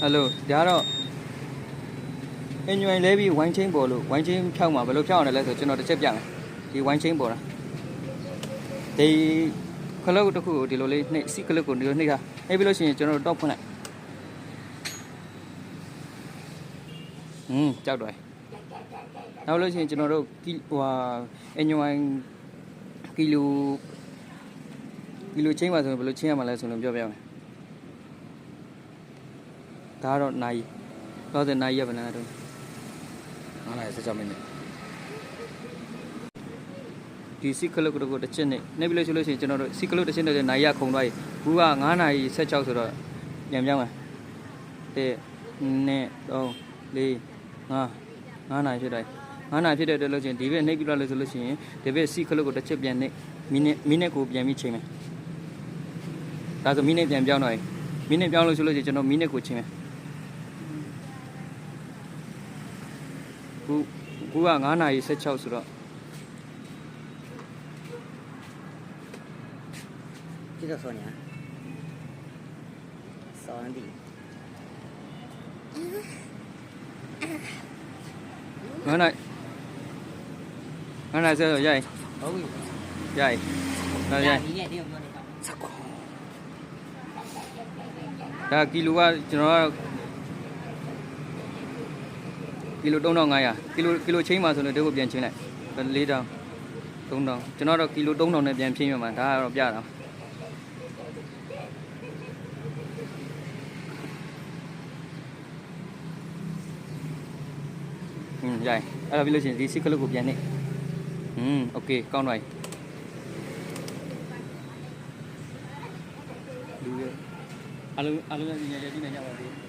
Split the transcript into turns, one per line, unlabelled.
ဟယ်လိုဒါကတော့အင်ဂျွိုင်လဲပြီးဝိုင်းချင်းပေါ်လို့ဝိုင်းချင်းဖြောက်မှာဘယ်လိုဖြောက်အောင်လဲဆိုကျွန်တော်တစ်ချက်ပြမယ်ဒီဝိုင်းချင်းပေါ်တာဒီခလုတ်တစ်ခုကိုဒီလိုလေးနှိပ်စီခလုတ်ကိုဒီလိုနှိပ်တာနှိပ်ပြီးလို့ရှိရင်ကျွန်တော်တို့တောက်ဖွင့်လိုက်ဟင်းကြောက်တော့နောက်လို့ရှိရင်ကျွန်တော်တို့ကီဟိုဟာအင်ဂျွိုင်ကီလိုကီလိုချင်းပါဆိုရင်ဘယ်လိုချင်းရမှာလဲဆိုရင်ပြောပြမယ် ဒါကတော့နိုင်တော့တဲ့နိုင်ရပါလားတော့
9နာရီ16မိနစ်
ဒီစီကလုတ်ကိုတစ်ချက်နဲ့နေပြီလို့ဆိုလို့ရှိရင်ကျွန်တော်တို့စီကလုတ်တစ်ချက်နဲ့နိုင်ရခုံသွားပြီဘူးက9နာရီ16ဆိုတော့ပြန်ပြောင်းမယ်တဲ့နဲ့3 4 5 9နာရီဖြစ်တယ်9နာရီဖြစ်တဲ့လို့ချင်းဒီဘက်နှိပ်ပြီးလို့ဆိုလို့ရှိရင်ဒီဘက်စီကလုတ်ကိုတစ်ချက်ပြန်နှိပ်မိနစ်မိနစ်ကိုပြန်ပြီးချိန်မယ်ဒါဆိုမိနစ်ပြန်ပြောင်းတော့မိနစ်ပြောင်းလို့ဆိုလို့ရှိရင်ကျွန်တော်မိနစ်ကိုချိန်မယ် ခုခုက9နာရီ16ဆိုတော့
ကြည့်တော့ဆိုညာစော
င်းဒီ9နာရီ9နာရီဆိုတော့ရိုက်
ဟုတ်ပြီ
ရိုက်တော့ရိုက်
ဒီနေ့တည်းပြောနေတာစကော
ဒါကီလိုကကျွန်တော်က ကီလို3500ကီလိုကီလိုချင်းမှာဆိုလို့ဒီကိုပြန်ချင်းလိုက်4000 3000ကျွန်တော်တော့ကီလို3000နဲ့ပြန်ဖြင်းရမှာဒါကတော့ပြတာอืมရိုက်အဲ့ဒါပြီးလို့ရှိရင်ဒီစစ်ကလုတ်ကိုပြန်နေอืมโอเคကောင်းတော့လူရအားလုံးအားလုံးလည်းညီညာကြည့်နေကြပါသေးတယ်